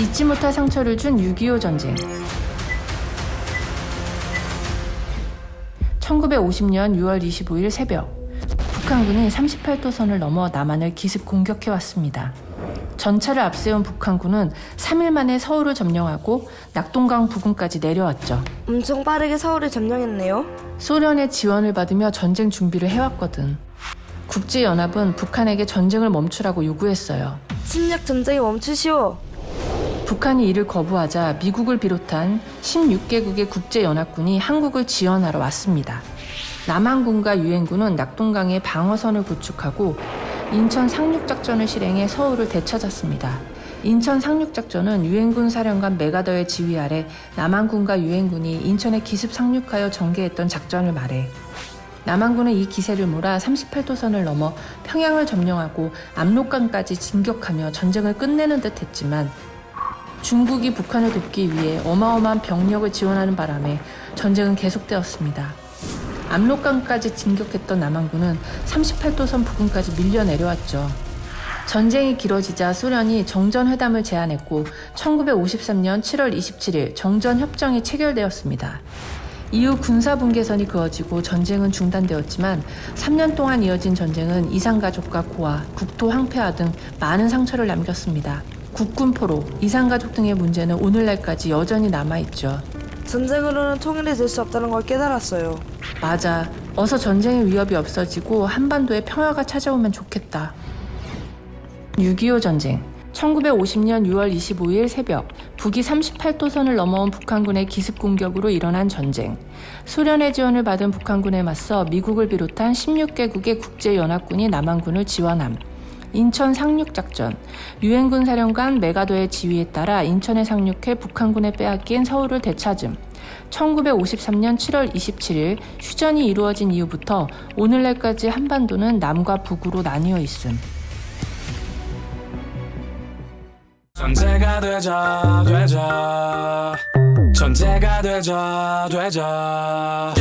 잊지 못할 상처를 준 6.25 전쟁. 1950년 6월 25일 새벽, 북한군이 38도선을 넘어 남한을 기습 공격해 왔습니다. 전차를 앞세운 북한군은 3일 만에 서울을 점령하고 낙동강 부근까지 내려왔죠. 엄청 빠르게 서울을 점령했네요. 소련의 지원을 받으며 전쟁 준비를 해왔거든. 국제연합은 북한에게 전쟁을 멈추라고 요구했어요. 침략 전쟁이 멈추시오. 북한이 이를 거부하자 미국을 비롯한 16개국의 국제연합군이 한국을 지원하러 왔습니다. 남한군과 유엔군은 낙동강에 방어선을 구축하고 인천 상륙작전을 실행해 서울을 되찾았습니다. 인천 상륙작전은 유엔군 사령관 메가더의 지휘 아래 남한군과 유엔군이 인천에 기습 상륙하여 전개했던 작전을 말해 남한군은 이 기세를 몰아 38도선을 넘어 평양을 점령하고 압록강까지 진격하며 전쟁을 끝내는 듯 했지만 중국이 북한을 돕기 위해 어마어마한 병력을 지원하는 바람에 전쟁은 계속되었습니다. 압록강까지 진격했던 남한군은 38도선 부근까지 밀려 내려왔죠. 전쟁이 길어지자 소련이 정전회담을 제안했고 1953년 7월 27일 정전협정이 체결되었습니다. 이후 군사 분계선이 그어지고 전쟁은 중단되었지만 3년 동안 이어진 전쟁은 이산가족과 고아, 국토 황폐화 등 많은 상처를 남겼습니다. 국군포로, 이산가족 등의 문제는 오늘날까지 여전히 남아있죠. 전쟁으로는 통일이 될 수 없다는 걸 깨달았어요. 맞아. 어서 전쟁의 위협이 없어지고 한반도에 평화가 찾아오면 좋겠다. 6.25 전쟁. 1950년 6월 25일 새벽, 북이 38도선을 넘어온 북한군의 기습 공격으로 일어난 전쟁. 소련의 지원을 받은 북한군에 맞서 미국을 비롯한 16개국의 국제연합군이 남한군을 지원함. 인천 상륙작전. 유엔군 사령관 메가도의 지휘에 따라 인천에 상륙해 북한군에 빼앗긴 서울을 되찾음. 1953년 7월 27일 휴전이 이루어진 이후부터 오늘날까지 한반도는 남과 북으로 나뉘어 있음. 전제가 되자 되자 전제가 되자 되자